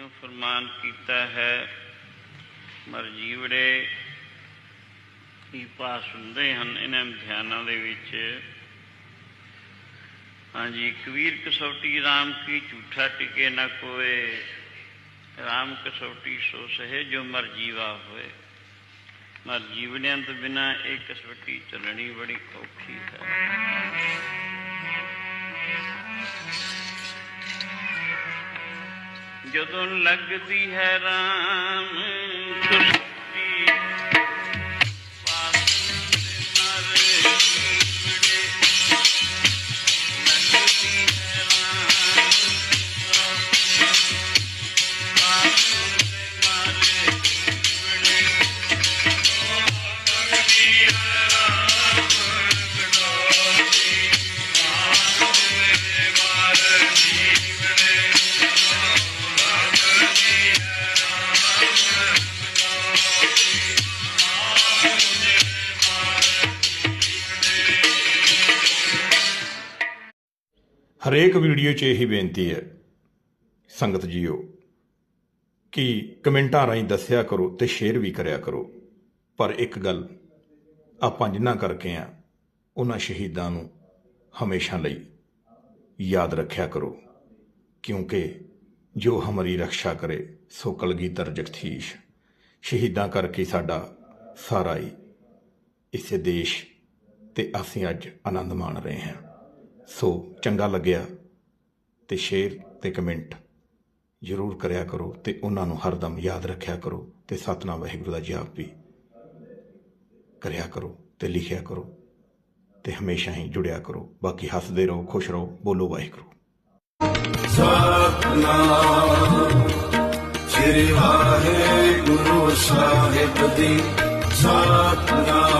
ਜਿਉ ਫਰਮਾਨ ਕੀਤਾ ਹੈ ਮਰਜੀਵੜੇ ਕੀ ਪਾਸ ਹੁੰਦੇ ਹਨ ਇਹਨਾਂ ਇਮਤਿਹਾਨਾਂ ਦੇ ਵਿੱਚ। ਹਾਂਜੀ, ਕਬੀਰ ਕਸੌਟੀ RAM ਕੀ ਝੂਠਾ ਟਿਕੇ ਨਾ ਕੋਏ। RAM ਕਸੌਟੀ ਸੋ ਸਹੇ ਜੋ ਮਰਜੀਵਾ ਹੋਏ। ਮਰਜੀਵੜਿਆਂ ਤੋਂ ਬਿਨਾ ਇਹ ਕਸੌਟੀ ਚੱਲਣੀ ਬੜੀ ਔਖੀ ਹੈ। ਜਦੋਂ ਲੱਗਦੀ ਹੈ ਰਾਮ। ਹਰੇਕ ਵੀਡੀਓ 'ਚ ਇਹੀ ਬੇਨਤੀ ਹੈ, ਸੰਗਤ ਜੀਓ, ਕਿ ਕਮੈਂਟਾਂ ਰਾਹੀਂ ਦੱਸਿਆ ਕਰੋ ਤੇ ਸ਼ੇਅਰ ਵੀ ਕਰਿਆ ਕਰੋ। ਪਰ ਇੱਕ ਗੱਲ ਆਪਾਂ ਜਿੰਨਾ ਕਰਕੇ ਆ, ਉਹਨਾਂ ਸ਼ਹੀਦਾਂ ਨੂੰ ਹਮੇਸ਼ਾ ਲਈ ਯਾਦ ਰੱਖਿਆ ਕਰੋ, ਕਿਉਂਕਿ ਜੋ ਹਮਾਰੀ ਰੱਖਿਆ ਕਰੇ, ਸੋ ਕਲਗੀਧਰ ਜਗਥੀਸ਼ ਸ਼ਹੀਦਾਂ ਕਰਕੇ ਸਾਡਾ ਸਾਰਾ ਹੀ ਇਸੇ ਦੇਸ਼ ਤੇ ਅਸੀਂ ਅੱਜ ਆਨੰਦ ਮਾਣ ਰਹੇ ਹਾਂ। ਸੋ ਚੰਗਾ ਲੱਗਿਆ ਤੇ ਸ਼ੇਅਰ ਤੇ ਕਮੈਂਟ ਜ਼ਰੂਰ ਕਰਿਆ ਕਰੋ ਤੇ ਉਹਨਾਂ ਨੂੰ ਹਰਦਮ ਯਾਦ ਰੱਖਿਆ ਕਰੋ ਤੇ ਸਤਨਾਮ ਵਾਹਿਗੁਰੂ ਦਾ ਜਾਪ ਵੀ ਕਰਿਆ ਕਰੋ ਤੇ ਲਿਖਿਆ ਕਰੋ ਤੇ ਹਮੇਸ਼ਾ ਹੀ ਜੁੜਿਆ ਕਰੋ। ਬਾਕੀ ਹੱਸਦੇ ਰਹੋ, ਖੁਸ਼ ਰਹੋ, ਬੋਲੋ ਵਾਹਿਗੁਰੂ। ਸਤਨਾਮ, ਸ੍ਰੀ ਵਾਹਿਗੁਰੂ ਸਾਹਿਬ ਜੀ। ਸਤਨਾਮ।